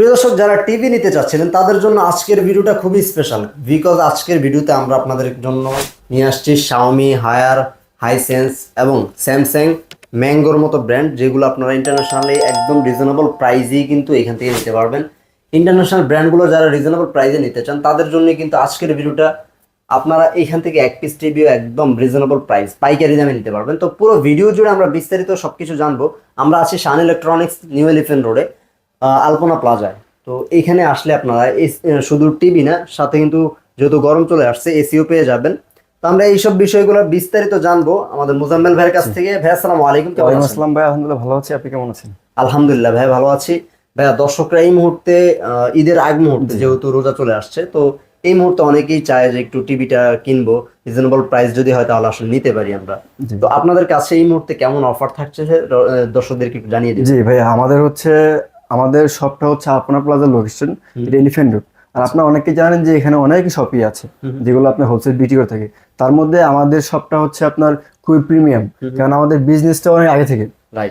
প্রিয় দর্শক, যারা টিভি নিতে চাচ্ছিলেন, তাদের জন্য আজকের ভিডিওটা খুবই স্পেশাল বিকজ আজকের ভিডিওতে আমরা আপনাদের জন্য নিয়ে আসছি শাওমি হায়ার হাইসেন্স এবং স্যামসাং ম্যাঙ্গোর মতো ব্র্যান্ড যেগুলো আপনারা ইন্টারন্যাশনালি একদম রিজনেবল প্রাইজেই কিন্তু এখান থেকে নিতে পারবেন। ইন্টারন্যাশনাল ব্র্যান্ডগুলো যারা রিজনেবল প্রাইজে নিতে চান, তাদের জন্য কিন্তু আজকের ভিডিওটা আপনারা এখান থেকে এক পিস টিভিও একদম রিজনেবল প্রাইস পাইকারি দামে নিতে পারবেন। তো পুরো ভিডিও জুড়ে আমরা বিস্তারিত সব কিছু জানব। আমরা আছি শান ইলেকট্রনিক্স নিউ এলিফেন্ট রোডে আলপনা প্লাজায়। তো এইখানে আসলে আপনারা শুধু টিভি না সাথে কিন্তু যেহেতু গরম চলে আসছে এসিও পেয়ে যাবেন। তো আমরা এইসব বিষয়গুলো বিস্তারিত জানব আমাদের মুজাম্মেল ভাইয়ের কাছ থেকে। ভাই আসসালামু আলাইকুম কেমন আসসালাম ভাই আলহামদুলিল্লাহ ভালো আছি। আপনি কেমন আছেন? আলহামদুলিল্লাহ ভাই ভালো আছি। ভাইয়া দর্শকরা এই মুহূর্তে ঈদের আগ মুহূর্তে যেহেতু রোজা চলে আসছে তো এই মুহূর্তে অনেকেই চায় যে একটু টিভিটা কিনবো। রিজনেবল প্রাইস যদি হয় তাহলে আসলে নিতে পারি আমরা। তো আপনাদের কাছে এই মুহূর্তে কেমন অফার থাকছে দর্শকদেরকে একটু জানিয়ে দিন। জি ভাই আমাদের হচ্ছে আমাদের শপটা হচ্ছে আপনার প্লাজার লোকেশন এটা এলিফেন্ট রোড আর আপনারা অনেকে জানেন যে এখানে অনেক শপই আছে যেগুলো আপনার হোলসেল বিক্রি করে থাকে। তার মধ্যে আমাদের শপটা হচ্ছে আপনার খুবই প্রিমিয়াম কারণ আমাদের বিজনেসটা অনেক আগে থেকে।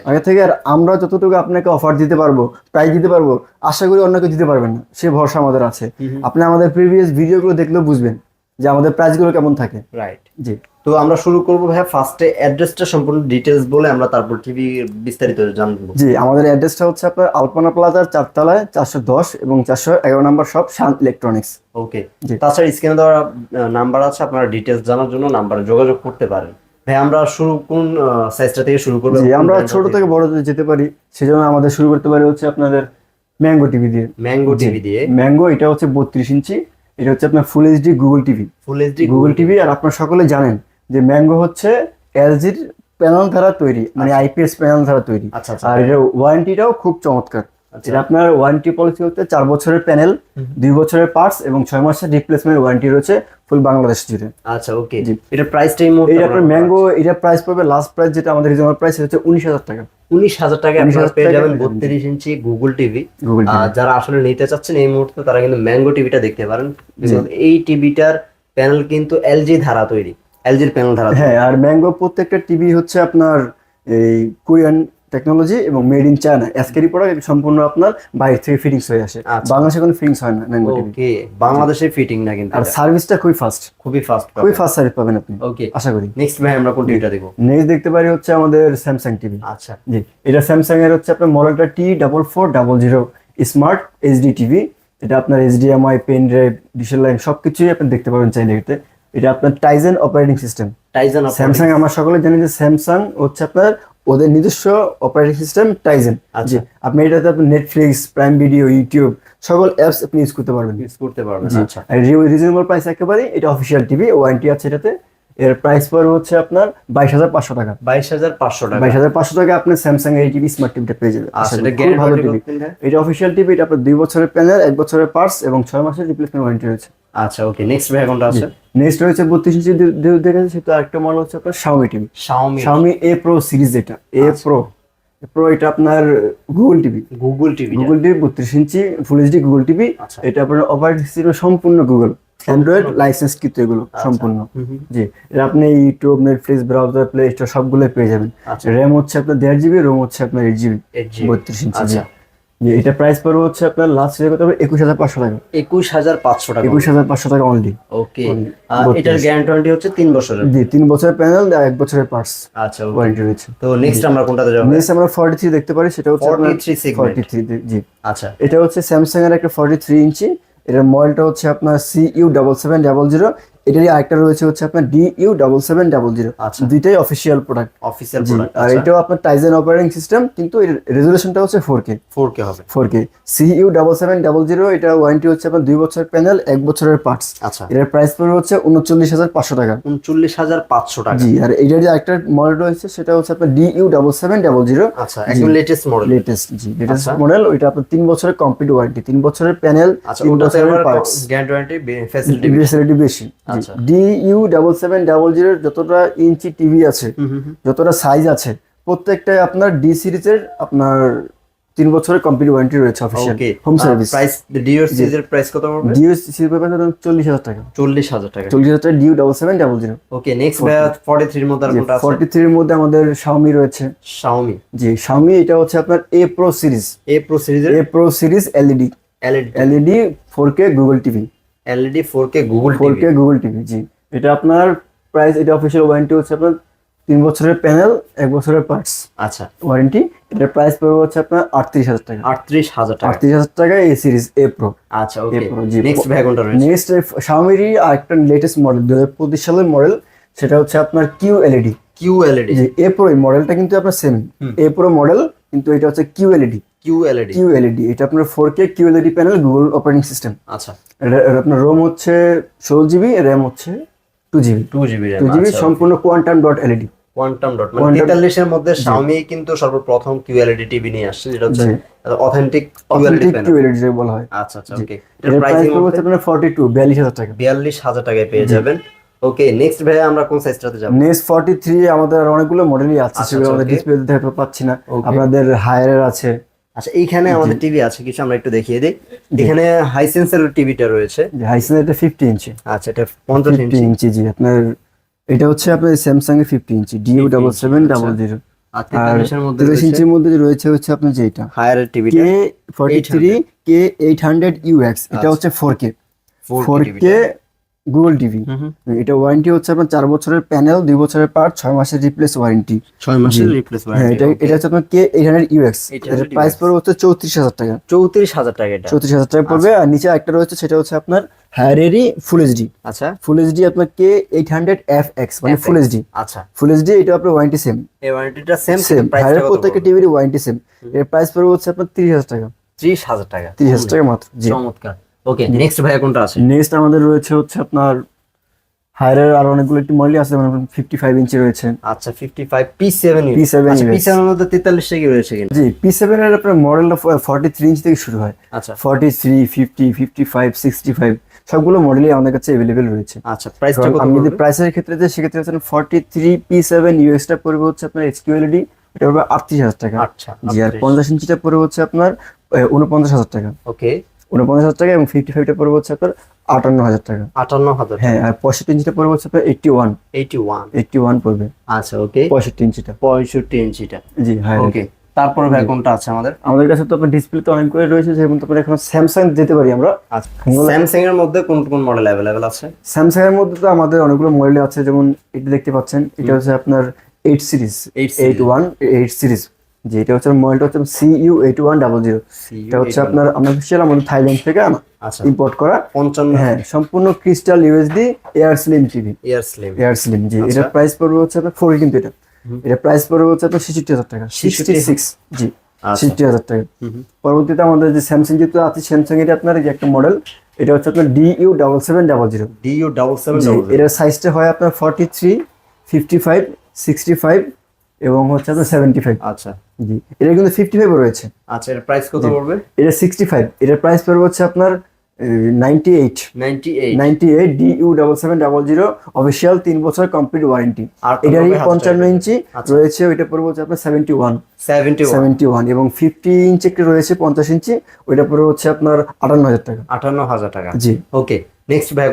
আগে থেকে আর আমরা যতটুকু আপনাকে অফার দিতে পারব প্রাইস দিতে পারব আশা করি অন্য কেউ দিতে পারবেন না। সে ভরসা আমাদের আছে। আপনি আমাদের প্রিভিয়াস ভিডিওগুলো দেখলেও বুঝবেন যে আমাদের প্রাইসগুলো কেমন থাকে। রাইট জি। তো আমরা শুরু করব ভাইয়া ফার্স্টে অ্যাড্রেসটা সম্পূর্ণ ডিটেলস বলে আমরা তারপর টিভি বিস্তারিত জানব। জি আমাদের অ্যাড্রেসটা হচ্ছে আপনার আলপনা প্লাজার চারতলায় চারশো দশ এবং চারশো এগারো নম্বর সব শান্ত ইলেকট্রনিক্স ওকে। তাছাড়া স্ক্রিনে দেওয়া নাম্বার আছে আপনারা ডিটেলস জানার জন্য নাম্বারে যোগাযোগ করতে পারেন। ভাই আমরা শুরু কোন সাইজটা থেকে শুরু করব জি আমরা ছোট থেকে? বড় যেতে পারি সেজন্য আমাদের শুরু করতে পারি হচ্ছে আপনাদের ম্যাঙ্গো টিভি দিয়ে। ম্যাঙ্গো টিভি দিয়ে? ম্যাঙ্গো এটা হচ্ছে বত্রিশ ইঞ্চি এটা হচ্ছে আপনার full HD Google TV full HD Google TV আর আপনারা সকলে জানেন যে ম্যাঙ্গো হচ্ছে এলজির প্যানেল দ্বারা তৈরি মানে আইপিএস প্যানেল দ্বারা তৈরি। আচ্ছা আচ্ছা। আর এটা ওয়ারেন্টিটাও খুব চমৎকার। আচ্ছা। এটা আপনার ওয়ারেন্টি পলিসি হচ্ছে চার বছরের প্যানেল দুই বছরের পার্টস এবং ছয় মাসের রিপ্লেসমেন্ট ওয়ারেন্টি রয়েছে ফুল বাংলাদেশ জুড়ে। আচ্ছা ওকে জি। এটা প্রাইসটা এই মুহূর্তে এইটা আপনার ম্যাঙ্গো এটা প্রাইস পড়বে লাস্ট প্রাইস যেটা আমাদের রিজনেবল প্রাইস সেটা হচ্ছে উনিশ হাজার টাকা। উনিশ হাজার টাকা আপনারা পেয়ে যাবেন। বত্রিশ ইঞ্চি গুগল টিভি আর যারা আসলে নিতে চাচ্ছেন এই মুহূর্তে তারা কিন্তু ম্যাঙ্গো টিভিটা দেখতে পারেন। এই টিভিটার প্যানেল কিন্তু এলজি ধারা তৈরি। এলজির প্যানেল ধারা হ্যাঁ আর ম্যাঙ্গো প্রত্যেকটা টিভি হচ্ছে আপনার এই কোরিয়ান টেকনোলজি এবং মেড ইন চায়না এসকেরি প্রোডাক্ট সম্পূর্ণ আপনার বাইরে থেকে ফিটিংস হয়ে আসে। আচ্ছা। বাংলাদেশে কোনো ফিটিংস হয় না ম্যাঙ্গো টিভি ওকে বাংলাদেশে ফিটিং না কিন্তু আর। সার্ভিসটা খুবই ফাস্ট খুবই ফাস্ট খুবই ফাস্ট সার্ভিস পাবেন আপনি। ওকে আশা করি। নেক্সট ভাই আমরা কোন টিভিটা দেখব? নেক্সট দেখতে পারি হচ্ছে আমাদের স্যামসাং টিভি আচ্ছা। জি এটা স্যামসাং এর হচ্ছে আপনার মডেলটা T double four double zero smart HD TV এটা আপনার এইচডিএমআই পেন ড্রাইভ ডিসেল লাইন সবকিছুই আপনি দেখতে পাবেন চাইলে এতে। এটা আপনার Tizen operating system Tizen Samsung আমার সকলে জানি যে স্যামসাং হচ্ছে আপনার ওদের নিজস্ব অপারেটিং সিস্টেম টাইজেন আচ্ছা। আপনি এটাতে আপনি নেটফ্লিক্স প্রাইম ভিডিও ইউটিউব সকল অ্যাপস আপনি ইউজ করতে পারবেন। ইউজ করতে পারবেন। আচ্ছা। রিজনেবল প্রাইস একেবারে এটা অফিসিয়াল টিভি ওয়ারেন্টি আছে এটাতে। এর প্রাইস পড়বে হচ্ছে আপনার বাইশ হাজার পাঁচশো টাকা। বাইশ হাজার পাঁচশো টাকা। বাইশ হাজার পাঁচশো টাকা আপনি স্যামসাং এই টিভি স্মার্ট টিভিটা পেয়ে যাবেন। আচ্ছা ভালো টিভি এটা অফিসিয়াল টিভি এটা আপনার দুই বছরের প্যানেল এক বছরের পার্টস এবং ছয় মাসের রিপ্লেসমেন্ট ওয়ারেন্টি রয়েছে। আচ্ছা ওকে নেক্সট ভাই কোনটা আছে? নেক্সট রয়েছে বত্রিশ ইঞ্চি দেখেছে সেটা আরেকটা মডেল হচ্ছে আপনার Xiaomi TV Xiaomi Xiaomi A pro series এটা। এ। প্রো প্রো এটা আপনার Google TV Google TV Google TV বত্রিশ ইঞ্চি ফুল এইচডি গুগল টিভি। এটা আপনার অপারেটিং সিস্টেম সম্পূর্ণ গুগল অ্যান্ড্রয়েড লাইসেন্স কিন্তু এগুলো আচ্ছা। সম্পূর্ণ। জি এটা আপনি YouTube Netflix browser Play Store সবগুলো পেয়ে যাবেন। আচ্ছা। র্যাম হচ্ছে আপনার দেড় জিবি রোম হচ্ছে আপনার এইট জিবি বত্রিশ ইঞ্চি আচ্ছা। এটা প্রাইস পড়বে হচ্ছে আপনার লাস্ট রেট কত হবে? একুশ হাজার পাঁচশো টাকা। একুশ হাজার পাঁচশো টাকা। একুশ হাজার পাঁচশো টাকা অনলি ওকে এটার গ্যারান্টি হচ্ছে তিন বছরের। জি তিন বছরের প্যানেল এক বছরের পার্টস আচ্ছা ওয়ারেন্টি রয়েছে। তো নেক্সট আমরা কোনটাতে যাব? নেক্সট আমরা ফর্টি থ্রি দেখতে পারি সেটা হচ্ছে 43 segment। ফর্টি থ্রি জি। আচ্ছা। এটা হচ্ছে স্যামসাং এর একটা ফর্টি থ্রি ইঞ্চি এটার মডেলটা হচ্ছে আপনার C U double seven double zero এটারই আরেকটা রয়েছে হচ্ছে আপনার D U double seven double zero আচ্ছা। দুইটাই অফিসিয়াল প্রোডাক্ট অফিসিয়াল প্রোডাক্ট আর এটাও আপনার টাইজেন অপারেটিং সিস্টেম কিন্তু এর রেজলিউশনটা হচ্ছে ফোর কে ফোর কে হবে। Four K C U double seven double zero এটা ওয়ারেন্টি হচ্ছে আপনার দুই বছরের প্যানেল এক বছরের পার্টস আচ্ছা। এটার প্রাইস পড়বে হচ্ছে উনচল্লিশ হাজার পাঁচশো টাকা। উনচল্লিশ হাজার পাঁচশো টাকা। জি আর এটার যে একটা মডেল রয়েছে সেটা হচ্ছে আপনার D U double seven double zero আচ্ছা একদম লেটেস্ট মডেল লেটেস্ট জি লেটেস্ট আচ্ছা। মডেল ওইটা আপনার তিন বছরের কমপ্লিট ওয়ারেন্টি তিন বছরের প্যানেল আচ্ছা তিন বছরের পার্টস গ্যারান্টি ওয়ারেন্টি ফ্যাসিলিটি বেশি। আচ্ছা। D U double seven double জিরোর যতটা ইঞ্চি টিভি আছে যতটা সাইজ আছে প্রত্যেকটাই আপনার ডি সিরিজের আপনার তিন বছরের কমপ্লিট ওয়ারেন্টি রয়েছে অফিসিয়াল হোম সার্ভিস প্রাইস ডিওর সিরিজের প্রাইস কত পড়বে? ডিউ সিল পাবেন চল্লিশ হাজার টাকা। চল্লিশ হাজার টাকা। চল্লিশ হাজার টাকা ডাবল জিরো ওকে নেক্সট ভাইয়া ফর্টি থ্রির মধ্যে আর কোনটা আছে? মধ্যে আমাদের শাওমি রয়েছে। শাওমি জি শাওমি এটা হচ্ছে আপনার A pro series A pro সিরিজের A pro series LED LED LED four K Google TV LED four K Google four TV K Google TV জি। এটা আপনার প্রাইস এটা অফিসিয়াল ওয়ারেন্টি হচ্ছে আপনার তিন বছরের প্যানেল এক বছরের পার্টস আচ্ছা। ওয়ারেন্টি এটার প্রাইস পড়বে হচ্ছে আপনার আটত্রিশ হাজার টাকা। আটত্রিশ হাজার টাকা। আটত্রিশ হাজার টাকা এই সিরিজ এ প্রো আচ্ছা ওকে। নেক্সট ভাইয়া কোনটা রয়েছে? নেক্সট শাওমিরই আরেকটা লেটেস্ট মডেল দু হাজার পঁচিশ সালের মডেল সেটা হচ্ছে আপনার Q LED Q LED A pro মডেলটা কিন্তু আপনার সেম এ প্রো মডেল কিন্তু এটা হচ্ছে কিউ এলইডি কিউ এলইডি এটা আপনার four K Q LED panel Google operating system আচ্ছা। এটা এটা আপনার রোম হচ্ছে ষোলো জিবি র্যাম হচ্ছে two GB two GB two GB সম্পূর্ণ quantum dot LED quantum dot মানে Quantum- তেতাল্লিশের মধ্যে Xiaomi কিন্তু সর্বপ্রথম কিউএলইডি টিভি নিয়ে আসছে যেটা হচ্ছে। Authentic QLED authentic panel Q LED বলা হয়। আচ্ছা আচ্ছা ওকে এটার প্রাইস হচ্ছে আপনার ফর্টি টু বিয়াল্লিশ হাজার টাকা। বিয়াল্লিশ হাজার টাকায় পেয়ে যাবেন। ওকে নেক্সট ভাইয়া আমরা কোন সাইজটাতে যাব? নেক্সট ফর্টি থ্রি আমাদের আর অনেকগুলো মডেলই আছে আচ্ছা, সেগুলো আমাদের okay. ডিসপ্লে দেখতে পাচ্ছি না. আপনাদের হায়ারের আছে। আচ্ছা এইখানে আমাদের টিভি আছে কিছু আমরা একটু দেখিয়ে দিই। এখানে হাইসেন্সের টিভিটা রয়েছে। হাইসেন এটা ফিফটি ইঞ্চি। আচ্ছা এটা পঞ্চাশ ইঞ্চি। ইঞ্চি জি আপনার এটা হচ্ছে আপনার স্যামসাং এর ফিফটি ইঞ্চি DU double seven double zero আর ইঞ্চির মধ্যে রয়েছে হচ্ছে আপনার যেটা K forty three K eight hundred UX এটা হচ্ছে four K four K Google TV. এটা ওয়ারেন্টি হচ্ছে আপনার চার বছরের প্যানেল দুই বছরের পার্ট ছয় মাসের রিপ্লেস ওয়ারেন্টি ছয় মাসের রিপ্লেস হ্যাঁ এটা এটা হচ্ছে আপনার কে এইট হান্ড্রেড ইউএক্স 800 এটার প্রাইস পড়বে হচ্ছে চৌত্রিশ হাজার টাকা। চৌত্রিশ হাজার টাকা এটা। চৌত্রিশ হাজার টাকা পড়বে। আর নিচে একটা রয়েছে সেটা হচ্ছে আপনার হায়ারেরই ফুল এইচডি আচ্ছা। ফুল এইচডি আপনার K eight hundred F X মানে ফুল এইচডি আচ্ছা। ফুল এইচডি এটা আপনার ওয়ারেন্টি সেম এই ওয়ারেন্টিটা সেম সেম হায়ারের প্রত্যেকটা টিভির ওয়ারেন্টি সেম এর প্রাইস পড়বে হচ্ছে আপনার তিরিশ হাজার টাকা। ত্রিশ হাজার টাকা। তিরিশ হাজার টাকা মাত্র। চমৎকার। ওকে নেক্সট ভাইয়া কোনটা আছে? নেক্সট আমাদের রয়েছে হচ্ছে আপনার হায়ারের আর অনেকগুলো একটি মডেলই আছে ফিফটি ফাইভ ইঞ্চি রয়েছে। আচ্ছা fifty five P seven P7 P seven মধ্যে তেতাল্লিশটা কি রয়েছে কিনা? জি পি সেভেন এর আপনার মডেলটা ফর্টি থ্রি ইঞ্চ থেকে শুরু হয়। আচ্ছা। Forty three fifty fifty five sixty five সবগুলো মডেলই আমাদের কাছে অ্যাভেলেবেল রয়েছে। আচ্ছা প্রাইসটা কত আমি যদি প্রাইসের ক্ষেত্রে যে সেক্ষেত্রে হচ্ছে ফর্টি থ্রি পি সেভেন ইউএসটা পড়বে হচ্ছে আপনার এইচকিউএলডি এটা পড়বে আটত্রিশ হাজার টাকা। আচ্ছা জি আর পঞ্চাশ ইঞ্চিটা পড়বে হচ্ছে আপনার উনপঞ্চাশ হাজার টাকা। ওকে উনপঞ্চাশ হাজার টাকা এবং ফিফটি ফাইভটা পড়বে হচ্ছে আপনার আটান্ন হাজার টাকা। আটান্ন হাজার হ্যাঁ আর পঁয়ষট্টি ইঞ্চিটা পড়বে হচ্ছে আপনার eighty one eighty one eighty one পড়বে। আচ্ছা ওকে পঁয়ষট্টি ইঞ্চিটা। পঁয়ষট্টি ইঞ্চিটা। জি হ্যাঁ ওকে তারপরে ভাই কোনটা আছে আমাদের? আমাদের কাছে তো আপনার ডিসপ্লে তো অনেকগুলো রয়েছে যেমন তো এখন স্যামসাং যেতে পারি আমরা। আচ্ছা স্যামসাং এর মধ্যে কোন কোন মডেল অ্যাভেলেবেল আছে? স্যামসাং এর মধ্যে তো আমাদের অনেকগুলো মডেল আছে যেমন এটা দেখতে পাচ্ছেন এটা হচ্ছে আপনার eight series 8 eight one eight series যে এটা হচ্ছে মডেলটা হচ্ছে C U eight one double zero এটা হচ্ছে আপনার আনঅফিসিয়াল আমাদের থাইল্যান্ড থেকে আনা আচ্ছা। ইম্পোর্ট করা। পঞ্চান্ন। হ্যাঁ সম্পূর্ণ crystal UHD air slim TV air slim air slim জি। এটার প্রাইস পড়বে হচ্ছে আপনার ফোর কিন্তু এটা এটা প্রাইস পড়বে হচ্ছে আপনার ছেষট্টি হাজার টাকা। সিক্সটি সিক্স জি। আচ্ছা। ছিষট্টি হাজার টাকা। পরবর্তীতে আমাদের যে স্যামসাং যেহেতু আছে স্যামসাং এর আপনার যে একটা মডেল এটা হচ্ছে আপনার D U double seven double zero DU double seven এটার সাইজটা হয় আপনার forty three fifty five sixty five এবং হচ্ছে আপনার সেভেন্টি ফাইভ আচ্ছা। জি এটা কিন্তু ফিফটি ফাইভও রয়েছে। আচ্ছা এর প্রাইস কত পড়বে? এটা সিক্সটি ফাইভ এটার প্রাইস পড়বে হচ্ছে আপনার ninety eight ninety eight D U double seven double zero official তিন বছর কমপ্লিট ওয়ারেন্টি আর এটারই পঞ্চান্ন ইঞ্চি আচ্ছা। রয়েছে ওইটা পড়বে হচ্ছে আপনার সেভেন্টি ওয়ান সেভেন্টি ওয়ান এবং ফিফটি ইঞ্চি একটা রয়েছে পঞ্চাশ ইঞ্চি ওইটা পড়বে হচ্ছে আপনার আটান্ন হাজার টাকা। আটান্ন হাজার টাকা। জি। ওকে নেক্সট ভাই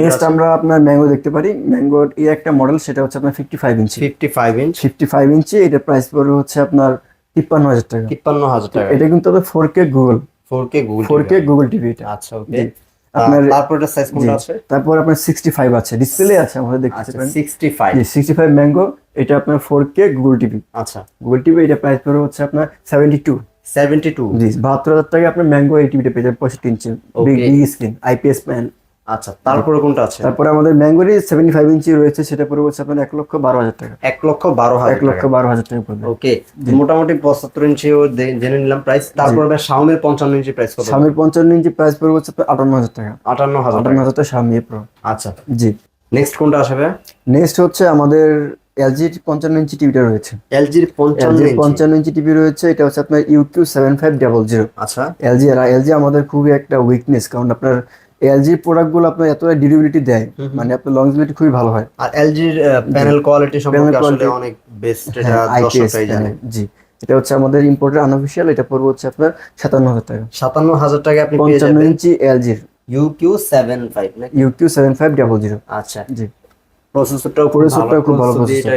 নেক্সট আমরা আপনার ম্যাঙ্গো দেখতে পারি। ম্যাঙ্গোর এই একটা মডেল সেটা হচ্ছে আপনার ফিফটি ফাইভ ইঞ্চি fifty five inch fifty five ইঞ্চি এটার প্রাইস পড়বে হচ্ছে আপনার তিপ্পান্ন হাজার টাকা। তিপ্পান্ন হাজার টাকা। এটা কিন্তু আপনার four K Google four K Google four K Google TV এটা। আচ্ছা ওকে আপনার- তারপর এটা সাইজ কোনটা আছে? তারপর আপনার সিক্সটি ফাইভ আছে। ডিসপ্লে আছে আমাদের দেখতে আচ্ছা পারেন। Sixty five sixty five Mango এটা আপনার ফোর কে গুগল টিভি আচ্ছা। গুগল টিভি এটা প্রাইস পড়বে হচ্ছে আপনার সেভেন্টি টু সেভেন্টি টু। জি বাহাত্তর হাজার টাকা আপনার ম্যাঙ্গো এই টিভিটা পেয়ে যাবেন পঁয়ষট্টি ইঞ্চি বিগ স্ক্রিন আইপিএস প্যান আচ্ছা তারপরে কোনটা আছে? তারপরে আমাদের সেভেন্টি ফাইভ ইঞ্চি রয়েছে সেটা পড়বে হচ্ছে আপনার এক লক্ষ বারো হাজার টাকা। এক লক্ষ বারো হাজার এক লক্ষ বারো হাজার টাকা পড়বে। ওকে মোটামুটি পঁচাত্তর ইঞ্চিও দে- জেনে নিলাম প্রাইস তারপর ভাই শাওমির ইঞ্চি প্রাইস কত? পঞ্চান্ন ইঞ্চি প্রাইস পড়বে হচ্ছে আপনার আটান্ন হাজার টাকা। আটান্ন হাজার আটান্ন হাজার টাকা স্বামী প্রো আচ্ছা। জি। নেক্সট কোনটা আসবে? নেক্সট হচ্ছে আমাদের এলজির পঞ্চান্ন ইঞ্চি টিভিটা রয়েছে। এলজির পঞ্চান্ন ইঞ্চি। টিভি রয়েছে এটা হচ্ছে আপনার UQ seven five double zero আচ্ছা। এলজি আর এলজি আমাদের খুবই একটা উইকনেস কারণ আপনার এলজির প্রোডাক্টগুলো আপনার এতটা ডিউরেবিলিটি দেয় মানে আপনার লংজিবিলিটি খুবই ভালো হয়। আর এলজির প্যানেল কোয়ালিটি সম্পর্কে আসলে অনেক বেস্ট এটা হ্যাঁ, দর্শকরাই জানে। জি। এটা হচ্ছে আমাদের ইম্পোর্টের আনঅফিসিয়াল এটা পড়বে হচ্ছে আপনার সাতান্ন হাজার টাকা। সাতান্ন হাজার টাকা আপনি পেয়ে পঞ্চান্ন যাবেন। ইঞ্চি এলজির U Q seven five UQ seven five double zero আচ্ছা। জি। প্রসেসরটাও প্রসেসরটাও খুব ভালো প্রসেসর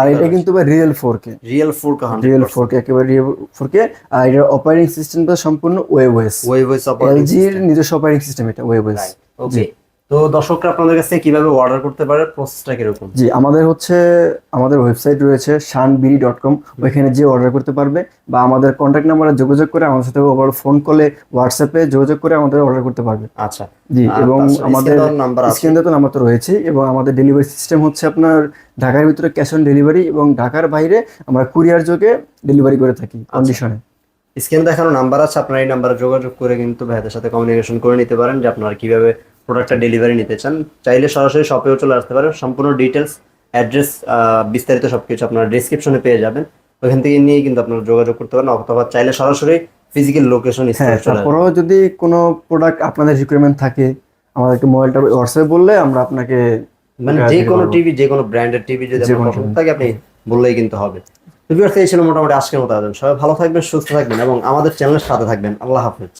আর এটা কিন্তু real four K real four K real 4K একেবারে রিয়েল ফোর কে আর এর অপারেটিং সিস্টেমটা সম্পূর্ণ web OS web OS operating এলজির নিজস্ব অপারেটিং সিস্টেম এটা ওয়েব ওয়েস ওকে তো দর্শকরা আপনাদের কাছে কীভাবে অর্ডার করতে পারে প্রসেসটা কীরকম? জি আমাদের হচ্ছে আমাদের ওয়েবসাইট রয়েছে শানবিডি ডট কম ওইখানে যে অর্ডার করতে পারবে বা আমাদের কন্ট্যাক্ট নাম্বারে যোগাযোগ করে আমাদের সাথে ওভার ফোন কলে হোয়াটসঅ্যাপে যোগাযোগ করে আমাদের অর্ডার করতে পারবে। আচ্ছা। জি এবং আমাদের নাম্বার আছে। স্ক্রিনে তো নাম্বার তো রয়েছে এবং আমাদের ডেলিভারি সিস্টেম হচ্ছে আপনার ঢাকার ভিতরে ক্যাশ অন ডেলিভারি এবং ঢাকার বাইরে আমরা কুরিয়ার যোগে ডেলিভারি করে থাকি আচ্ছা। কন্ডিশনে স্ক্রিনে দেখানো নাম্বার আছে আপনার এই নাম্বারে যোগাযোগ করে কিন্তু ভাইদের সাথে কমিউনিকেশন করে নিতে পারেন যে আপনারা কীভাবে প্রোডাক্টটা ডেলিভারি নিতে চান চাইলে সরাসরি শপেও চলে আসতে পারেন সম্পূর্ণ ডিটেলস অ্যাড্রেস বিস্তারিত সবকিছু আপনারা ডিসক্রিপশনে পেয়ে যাবেন। ওইখান থেকে নিয়ে কিন্তু আপনারা যোগাযোগ করতে পারেন অথবা চাইলে সরাসরি ফিজিক্যাল লোকেশন হ্যাঁ। তারপরেও যদি কোনো প্রোডাক্ট আপনাদের রিকোয়ারমেন্ট থাকে আমাদেরকে মোবাইলটা হোয়াটসঅ্যাপ বললে আমরা আপনাকে মানে যে কোনো টিভি যে কোনো ব্র্যান্ডের টিভি যদি আপনার থাকে আপনি বললেই কিন্তু হবে। তো ভিউয়ার্স এই ছিল মোটামুটি আজকের মতো সবাই ভালো থাকবেন সুস্থ থাকবেন এবং আমাদের চ্যানেলের সাথে থাকবেন। আল্লাহ হাফেজ।